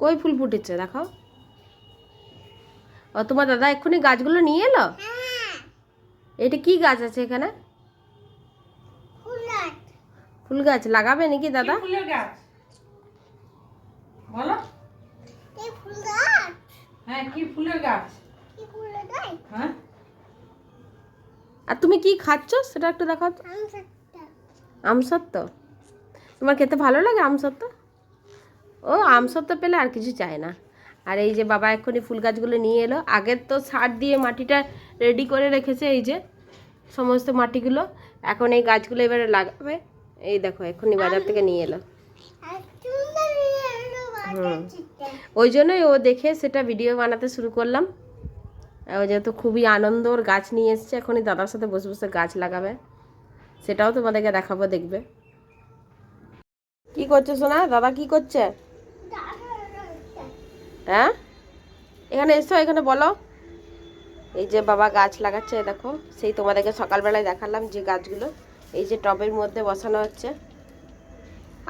কই ফুল ফুটেছে দেখো ও তোমার দাদা এক্ষুনি গাছগুলো নিয়ে এলো? এটা কি গাছ আছে এখানে? ফুল গাছ লাগাবে নাকি দাদা? গাছ? হ্যাঁ কি ফুলের গাছ? হ্যাঁ। আর তুমি কি খাচ্ছ? সেটা একটু দেখাও তো। আমসত্ত্ব? তোমার খেতে ভালো লাগে আমসত্ত্ব? ও আমসত্ত্ব পেলে আর কিছু চায় না। আর এই যে বাবা এক্ষুনি ফুল গাছগুলো নিয়ে এলো, আগের তো সার দিয়ে মাটিটা রেডি করে রেখেছে এই যে সমস্ত মাটিগুলো। এখন এই গাছগুলো এবারে লাগাবে। এই দেখো, এক্ষুনি বাজার থেকে নিয়ে এলো। হুম। ওই জন্যই ও দেখে সেটা ভিডিও বানাতে শুরু করলাম। ও যেহেতু খুবই আনন্দ, ওর গাছ নিয়ে এসছে এখনই দাদার সাথে বসে বসে গাছ লাগাবে। সেটাও তোমাদেরকে দেখাবো, দেখবে। কি করছে সোনা? দাদা কি করছে? হ্যাঁ? এখানে এসো এখানে বলো। এই যে বাবা গাছ লাগাচ্ছে দেখো। সেই তোমাদেরকে সকালবেলায় দেখালাম যে গাছগুলো এই যে টবের মধ্যে বসানো হচ্ছে।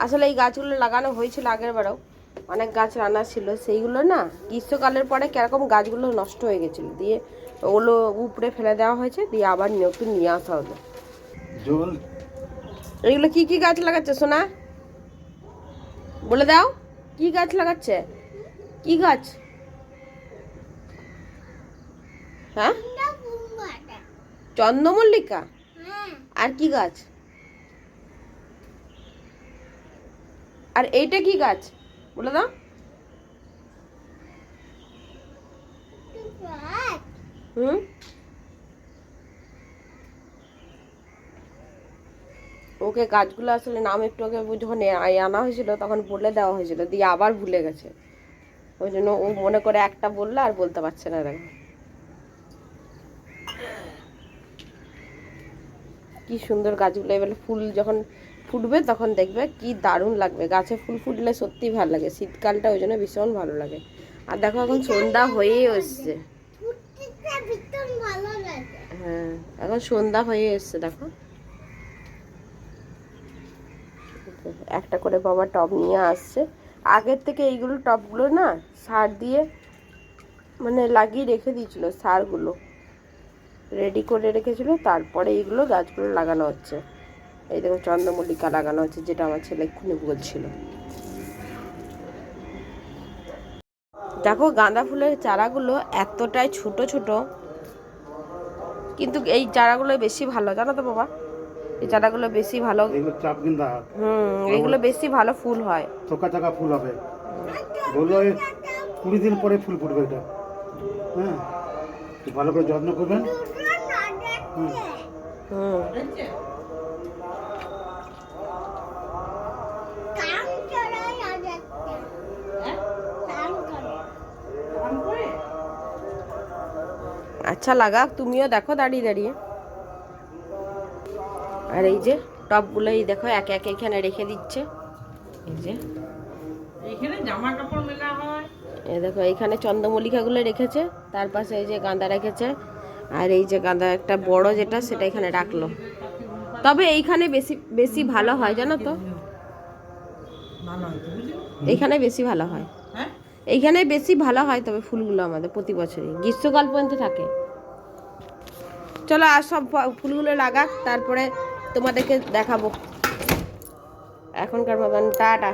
আসলে এই গাছগুলো লাগানো হয়েছিল আগের বারেও। অনেক গাছ রান্না ছিল। সেইগুলো না গ্রীষ্মকালের পরে কীরকম গাছগুলো নষ্ট হয়ে গেছিল। দিয়ে ওগুলো উপড়ে ফেলে দেওয়া হয়েছে দিয়ে আবার নতুন নিয়ে আসা হলো। এগুলো কি কি গাছ লাগাচ্ছে সোনা? বলে দাও কি গাছ লাগাচ্ছে? কি গাছ? হ্যাঁ? চন্দ্রমল্লিকা? আর কি গাছ? আর এইটা কি গাছ? বলে দাও। হুম? ওকে গাছগুলো আসলে নাম একটু আগে যখন আনা হয়েছিল তখন বলে দেওয়া হয়েছিল দিয়ে আবার ভুলে গেছে। ওই জন্য ও মনে করে একটা বলল আর বলতে পারছে না দেখো কি সুন্দর গাছগুলো এবারে ফুল যখন ফুটবে তখন দেখবে কি দারুণ লাগবে। গাছে ফুল ফুটলে সত্যিই ভালো লাগে শীতকালটা ওই জন্য ভীষণ ভালো লাগে। আর দেখো এখন সন্ধ্যা হয়েই এসছে। হ্যাঁ এখন সন্ধ্যা হয়ে এসছে দেখো। একটা করে বাবা টব নিয়ে আসছে। আগের থেকে এইগুলো টবগুলো না সার দিয়ে মানে লাগিয়ে রেখে দিয়েছিল, সারগুলো। রেডি করে রেখেছিল, তারপরে এইগুলো গাছগুলো লাগানো হচ্ছে। এই দেখো চন্দ্রমল্লিকা লাগানো হচ্ছে, যেটা আমার ছেলে এক্ষুনি বলছিল। দেখো গাঁদা ফুলের চারাগুলো এতটাই ছোট ছোট, কিন্তু এই চারাগুলো বেশি ভালো, জানো তো বাবা? এই চারাগুলো বেশি ভালো এগুলো চাপ গিন্দা হুম এগুলো বেশি ভালো ফুল হয়। থোকা চাকা ফুল হবে। বলল কুড়ি দিন পরে ফুল ফুটবে এটা। হ্যাঁ ভালো করে যত্ন করবেন। হুম? হ্যাঁ? আচ্ছা লাগা তুমিও দেখো দাঁড়িয়ে দাঁড়িয়ে। আর এই যে টপগুলো এই দেখো একে একে এখানে রেখে দিচ্ছে। এই যে। এইখানে জামা কাপড় মেলা হয়। এই দেখো এইখানে চন্দ্রমল্লিকাগুলো রেখেছে তার পাশে এই যে গাঁদা রেখেছে। আর এই যে গাঁদা একটা বড় যেটা সেটা এখানে রাখল। তবে এইখানে বেশি বেশি ভালো হয় জানো তো? এইখানে বেশি ভালো হয়। হ্যাঁ? এইখানে বেশি ভালো হয় তবে ফুলগুলো আমাদের প্রতি বছরই। গ্রীষ্মকাল পর্যন্ত থাকে। চলো আর সব ফুলগুলো লাগাক তারপরে তোমাদেরকে দেখাবো। এখনকার মতন টাটা।